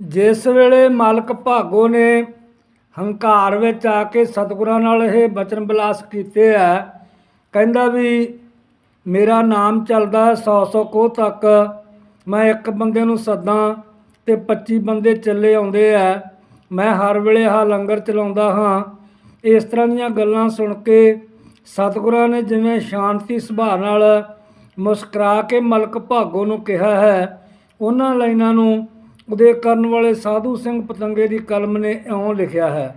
ਜਿਸ ਵੇਲੇ ਮਾਲਕ ਭਾਗੋ ਨੇ ਹੰਕਾਰ ਵਿੱਚ ਆ ਕੇ ਸਤਿਗੁਰਾਂ ਨਾਲ ਇਹ ਬਚਨ ਬਿਲਾਸ ਕੀਤੇ ਆ, ਕਹਿੰਦਾ ਵੀ ਮੇਰਾ ਨਾਮ ਚੱਲਦਾ 100 100 ਕੋਹ ਤੱਕ, ਮੈਂ ਇੱਕ ਬੰਦੇ ਨੂੰ ਸੱਦਾਂ ਤੇ 25 ਬੰਦੇ ਚੱਲੇ ਆਉਂਦੇ ਆ। ਮੈਂ ਹਰ ਵੇਲੇ ਆਹ ਲੰਗਰ ਚਲਾਉਂਦਾ ਹਾਂ। ਇਸ ਤਰ੍ਹਾਂ ਦੀਆਂ ਗੱਲਾਂ ਸੁਣ ਕੇ ਸਤਿਗੁਰਾਂ ਨੇ ਜਿਵੇਂ ਸ਼ਾਂਤੀ ਸੁਭਾਅ ਨਾਲ ਮੁਸਕਰਾ ਕੇ ਮਲਕ ਭਾਗੋ ਨੂੰ ਕਿਹਾ ਹੈ, ਉਹਨਾਂ ਲਾਈਨਾਂ ਨੂੰ ਉਦੇ ਕਰਨ ਵਾਲੇ ਸਾਧੂ ਸਿੰਘ ਪਤੰਗੇ ਦੀ ਕਲਮ ਨੇ ਇਉਂ ਲਿਖਿਆ ਹੈ,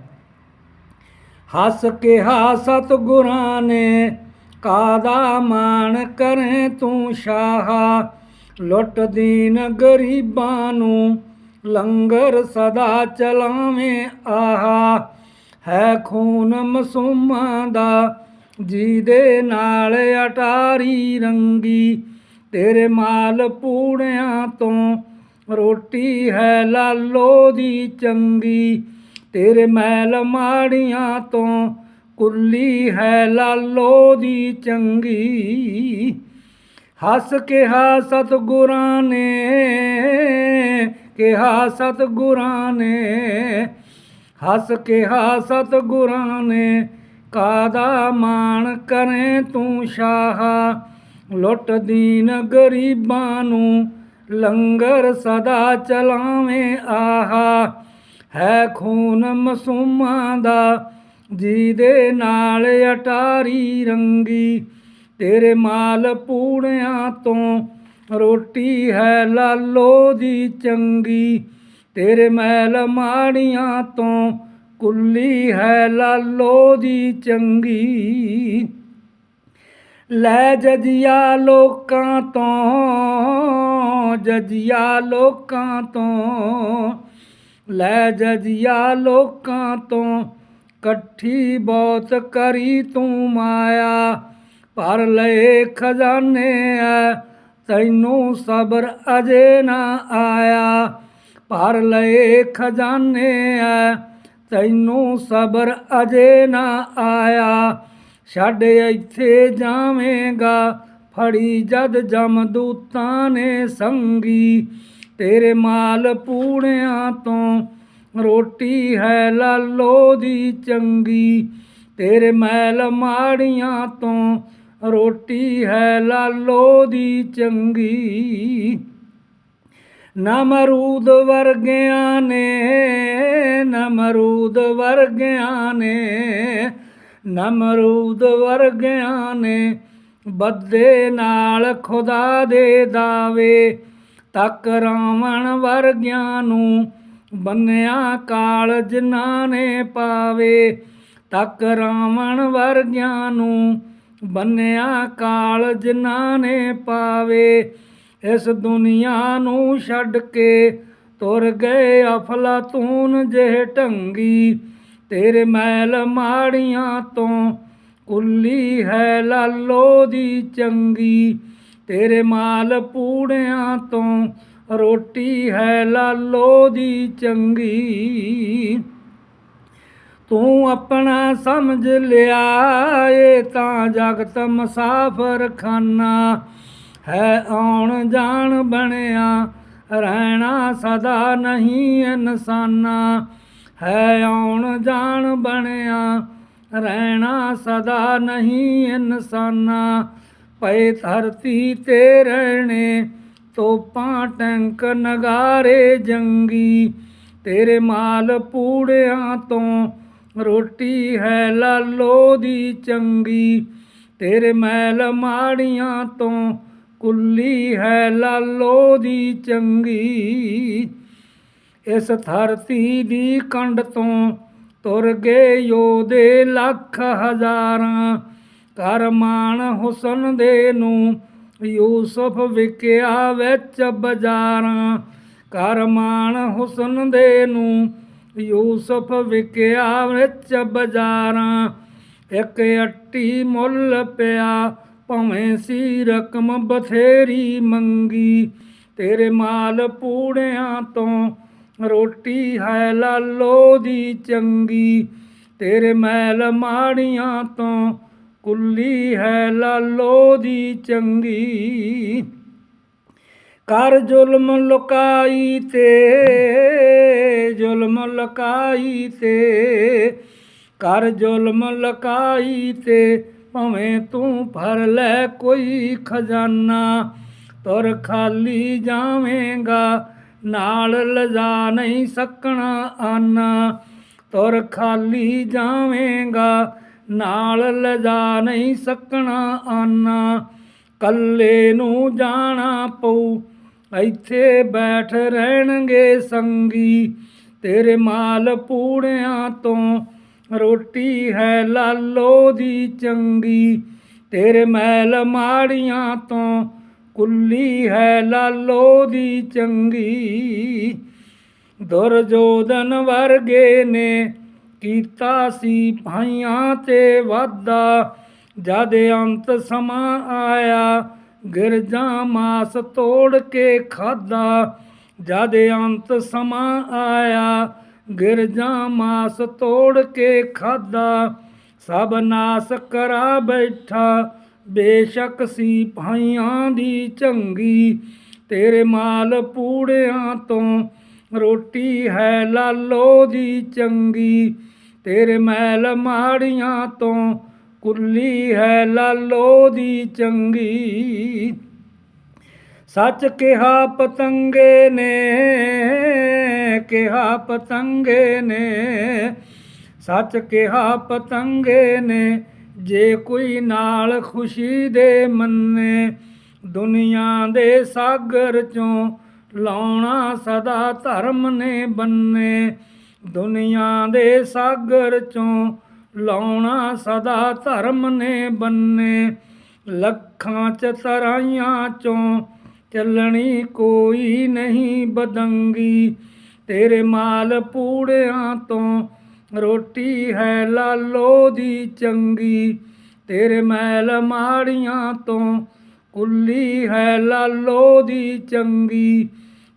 ਹੱਸ ਕੇ ਹਾਸਤ ਗੁਰਾਂ ਨੇ ਕਾਦਾ ਮਾਣ ਕਰੇ ਤੂੰ ਸ਼ਾਹਾ? ਲੁੱਟ ਦੀਨ ਗਰੀਬਾਂ ਨੂੰ ਲੰਗਰ ਸਦਾ ਚਲਾਵੇਂ ਆਹਾ। ਹੈ ਖੂਨ ਮਸੂਮਾਂ ਦਾ, ਜਿਹਦੇ ਨਾਲ ਅਟਾਰੀ ਰੰਗੀ, ਤੇਰੇ ਮਾਲ ਪੂੜਿਆਂ ਤੋਂ ਰੋਟੀ ਹੈ ਲਾਲੋ ਦੀ ਚੰਗੀ, ਤੇਰੇ ਮੈਲ ਮਾੜੀਆਂ ਤੋਂ ਕੁੱਲੀ ਹੈ ਲਾਲੋ ਦੀ ਚੰਗੀ। ਹੱਸ ਕਿਹਾ ਸਤਿਗੁਰਾਂ ਨੇ, ਕਿਹਾ ਸਤਿਗੁਰਾਂ ਨੇ, ਹੱਸ ਕਿਹਾ ਸਤਿਗੁਰਾਂ ਨੇ ਕਾਦਾ ਮਾਣ ਕਰੇ ਤੂੰ ਸ਼ਾਹਾ? ਲੁੱਟ ਦੀਨ ਗਰੀਬਾਂ ਨੂੰ ਲੰਗਰ ਸਦਾ ਚਲਾਵੇਂ ਆਹਾ। ਹੈ ਖੂਨ ਮਸੂਮਾਂ ਦਾ, ਜਿਹਦੇ ਨਾਲ ਅਟਾਰੀ ਰੰਗੀ। ਤੇਰੇ ਮਾਲ ਪੂੜਿਆਂ ਤੋਂ ਰੋਟੀ ਹੈ ਲਾਲੋ ਦੀ ਚੰਗੀ। ਤੇਰੇ ਮੈਲ ਮਾੜੀਆਂ ਤੋਂ ਕੁੱਲੀ ਹੈ ਲਾਲੋ ਦੀ ਚੰਗੀ। ਲੈ ਜਜੀਆ ਲੋਕਾਂ ਤੋਂ ਜਜੀਆ ਲੋਕਾਂ ਤੋਂ, ਲੈ ਜਜੀਆ ਲੋਕਾਂ ਤੋਂ, ਇਕੱਠੀ ਬਹੁਤ ਕਰੀ ਤੂੰ ਮਾਇਆ, ਭਰ ਲਏ ਖਜ਼ਾਨੇ ਐ, ਤੈਨੂੰ ਸਬਰ ਅਜੇ ਨਾ ਆਇਆ, ਭਰ ਲਏ ਖਜ਼ਾਨੇ ਐ, ਤੈਨੂੰ ਸਬਰ ਅਜੇ ਨਾ ਆਇਆ, ਛੱਡ ਇੱਥੇ ਜਾਵੇਂਗਾ ਫੜੀ ਜਦ ਜਮਦੂਤਾਂ ਨੇ ਸੰਗੀ। ਤੇਰੇ ਮਾਲ ਪੂੜਿਆਂ ਤੋਂ ਰੋਟੀ ਹੈ ਲਾਲੋ ਦੀ ਚੰਗੀ। ਤੇਰੇ ਮੈਲ ਮਾੜੀਆਂ ਤੋਂ ਰੋਟੀ ਹੈ ਲਾਲੋ ਦੀ ਚੰਗੀ। ਨਮਰੂਦ ਵਰਗਿਆਂ ਨੇ, ਨਮਰੂਦ ਵਰਗਿਆਂ ਨੇ, ਨਮਰੂਦ ਵਰਗਿਆਂ ਨੇ ਬੱਦੇ ਨਾਲ ਖੁਦਾ ਦੇ ਦਾਵੇ, ਤੱਕ ਰਾਵਣ ਵਰਗਿਆਂ ਨੂੰ ਬੰਨਿਆ ਕਾਲ ਜਿਨ੍ਹਾਂ ਨੇ ਪਾਵੇ, ਤੱਕ ਰਾਵਣ ਵਰਗਿਆਂ ਨੂੰ ਬੰਨਿਆ ਕਾਲ ਜਿਨ੍ਹਾਂ ਨੇ ਪਾਵੇ। ਇਸ ਦੁਨੀਆ ਨੂੰ ਛੱਡ ਕੇ ਤੁਰ ਗਏ ਅਫਲਾਤੂਨ ਜਿਹੇ ਢੰਗੀ, ਤੇਰੇ ਮੈਲ ਮਾੜੀਆਂ ਤੋਂ ਕੁੱਲੀ ਹੈ ਲਾਲੋ ਦੀ ਚੰਗੀ, ਤੇਰੇ ਮਾਲ ਪੂੜਿਆਂ ਤੋਂ ਰੋਟੀ ਹੈ ਲਾਲੋ ਦੀ ਚੰਗੀ। ਤੂੰ ਆਪਣਾ ਸਮਝ ਲਿਆ, ਏ ਤਾਂ ਜਗਤ ਮੁਸਾਫਰ ਖਾਨਾ ਹੈ ਆਉਣ ਜਾਣ ਬਣਿਆ, ਰਹਿਣਾ ਸਦਾ ਨਹੀਂ ਇਨਸਾਨਾ। ਹੈ ਆਉਣ ਜਾਣ ਬਣਿਆ ਰਹਿਣਾ ਸਦਾ ਨਹੀਂ ਇਨਸਾਨਾ। ਪਏ ਧਰਤੀ ਤੇ ਰਹਿਣੇ, ਤੋਪਾਂ ਟੈਂਕ ਨਗਾਰੇ ਜੰਗੀ। ਤੇਰੇ ਮਾਲ ਪੂੜਿਆਂ ਤੋਂ ਰੋਟੀ ਹੈ ਲਾਲੋ ਦੀ ਚੰਗੀ। ਤੇਰੇ ਮੈਲ ਮਾੜੀਆਂ ਤੋਂ ਕੁੱਲੀ ਹੈ ਲਾਲੋ ਦੀ ਚੰਗੀ। ਇਸ ਧਰਤੀ ਦੀ ਕੰਡ ਤੋਂ ਤੁਰ ਗਏ ਯੋਧੇ ਲੱਖ ਹਜ਼ਾਰਾਂ। ਕਰ ਮਾਣ ਹੁਸਨ ਦੇ ਨੂੰ ਯੂਸਫ ਵਿਕਿਆ ਵਿੱਚ ਬਾਜ਼ਾਰਾਂ। ਕਰ ਮਾਣ ਹੁਸਨ ਦੇ ਨੂੰ ਯੂਸਫ ਵਿਕਿਆ ਵਿੱਚ ਬਾਜ਼ਾਰਾਂ। ਇੱਕ ਅੱਟੀ ਮੁੱਲ ਪਿਆ, ਭਵੇਂ ਸੀ ਰਕਮ ਬਥੇਰੀ ਮੰਗੀ। ਤੇਰੇ ਮਾਲ ਪੂੜਿਆਂ ਤੋਂ ਰੋਟੀ ਹੈ ਲਾਲੋ ਦੀ ਚੰਗੀ, ਤੇਰੇ ਮੈਲ ਮਾੜੀਆਂ ਤੋਂ ਕੁੱਲੀ ਹੈ ਲਾਲੋ ਦੀ ਚੰਗੀ। ਕਰ ਜ਼ੁਲਮ ਲੁਕਾਈ ਤੇ, ਜ਼ੁਲਮ ਲਕਾਈ ਤੇ, ਕਰ ਜ਼ੁਲਮ ਲਕਾਈ ਤੇ, ਭਵੇਂ ਤੂੰ ਭਰ ਲੈ ਕੋਈ ਖਜ਼ਾਨਾ, ਤੁਰ ਖਾਲੀ ਜਾਵੇਂਗਾ ਨਾਲ ਲਜਾ ਨਹੀਂ ਸਕਣਾ ਆਨਾ। ਤੁਰ ਖਾਲੀ ਜਾਵੇਂਗਾ, ਨਾਲ ਲਜਾ ਨਹੀਂ ਸਕਣਾ ਆਨਾ। ਕੱਲੇ ਨੂੰ ਜਾਣਾ ਪਊ, ਇੱਥੇ ਬੈਠ ਰਹਿਣਗੇ ਸੰਗੀ। ਤੇਰੇ ਮਾਲ ਪੂੜਿਆਂ ਤੋਂ ਰੋਟੀ ਹੈ ਲਾਲੋ ਦੀ ਚੰਗੀ। ਤੇਰੇ ਮੈਲ ਮਾੜੀਆਂ ਤੋਂ ਕੁੱਲੀ ਹੈ ਲਾਲੋ ਦੀ ਚੰਗੀ। ਦੁਰਜੋਧਨ ਵਰਗੇ ਨੇ ਕੀਤਾ ਸੀ ਭਾਈਆਂ ਤੇ ਵਾਦਾ ਜਦ ਅੰਤ ਸਮਾਂ ਆਇਆ, ਗਿਰਜਾ ਮਾਸ ਤੋੜ ਕੇ ਖਾਦਾ ਜਦ ਅੰਤ ਸਮਾਂ ਆਇਆ, ਗਿਰਜਾ ਮਾਸ ਤੋੜ ਕੇ ਖਾਦਾ ਸਭ ਨਾਸ ਕਰਾ ਬੈਠਾ ਬੇਸ਼ੱਕ ਸੀ ਭਾਈਆਂ ਦੀ ਚੰਗੀ, ਤੇਰੇ ਮਾਲ ਪੂੜਿਆਂ ਤੋਂ ਰੋਟੀ ਹੈ ਲਾਲੋ ਦੀ ਚੰਗੀ, ਤੇਰੇ ਮੈਲ ਮਾੜੀਆਂ ਤੋਂ ਕੁੱਲੀ ਹੈ ਲਾਲੋ ਦੀ ਚੰਗੀ। ਸੱਚ ਕਿਹਾ ਪਤੰਗੇ ਨੇ, ਕਿਹਾ ਪਤੰਗੇ ਨੇ, ਸੱਚ ਕਿਹਾ ਪਤੰਗੇ ਨੇ ਜੇ ਕੋਈ ਨਾਲ ਖੁਸ਼ੀ ਦੇ ਮੰਨੇ, ਦੁਨੀਆ ਦੇ ਸਾਗਰ ਚੋਂ ਲਾਉਣਾ ਸਦਾ ਧਰਮ ਨੇ ਬੰਨੇ। ਦੁਨੀਆ ਦੇ ਸਾਗਰ ਚੋਂ ਲਾਉਣਾ ਸਦਾ ਧਰਮ ਨੇ ਬੰਨੇ। ਲੱਖਾਂ ਚ ਤਰਾਈਆਂ ਚੋਂ ਚੱਲਣੀ ਕੋਈ ਨਹੀਂ ਬਦੰਗੀ। ਤੇਰੇ ਮਾਲ ਪੂੜਿਆਂ ਤੋਂ ਰੋਟੀ ਹੈ ਲਾਲੋ ਦੀ ਚੰਗੀ, ਤੇਰੇ ਮੈਲ ਮਾੜੀਆਂ ਤੋਂ ਕੁੱਲੀ ਹੈ ਲਾਲੋ ਦੀ ਚੰਗੀ,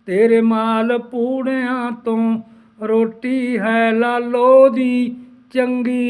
ਤੇਰੇ ਮਾਲ ਪੂੜਿਆਂ ਤੋਂ ਰੋਟੀ ਹੈ ਲਾਲੋ ਦੀ ਚੰਗੀ।